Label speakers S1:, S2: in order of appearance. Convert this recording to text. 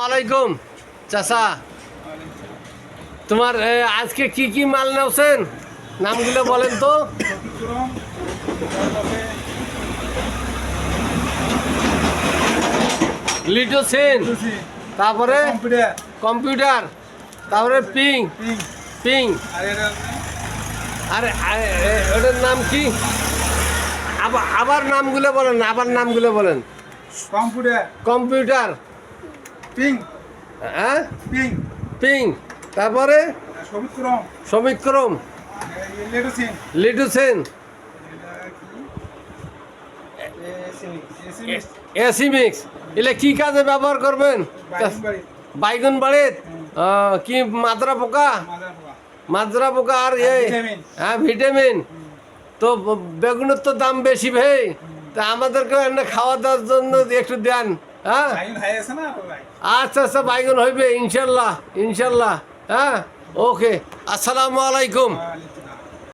S1: আলাইকুম চাচা। তোমার আজকে কি কি মাল নেওছেন? নামগুলো বলেন তো। লিটো সেন তারপরে কম্পিউটার। তারপরে পিং। পিং। আরে ওটার নাম কি? আবার আবার নামগুলো বলেন আবার নামগুলো বলেন।
S2: কম্পিউটার।
S1: কম্পিউটার।
S2: পিং।
S1: হ্যাঁ
S2: পিং।
S1: পিং। তারপরে? সমিক্রম
S2: লেডোসিন।
S1: লিটু সেন এসি মিক্স এলে কি কাজে ব্যবহার করবেন? বাইগুন আহ, কি মাদ্রা পোকা মাদ্রা পোকা আর এ
S2: ভিটামিন।
S1: হ্যাঁ ভিটামিন। তো বেগুনের তো দাম বেশি ভাই। তা আমাদেরকে এনে খাওয়া দাওয়ার জন্য একটু দেন। হ্যাঁ? আচ্ছা আচ্ছা বাইগুন হইবে ইনশাল্লাহ ইনশাল্লাহ হ্যাঁ? ওকে আসসালামু আলাইকুম।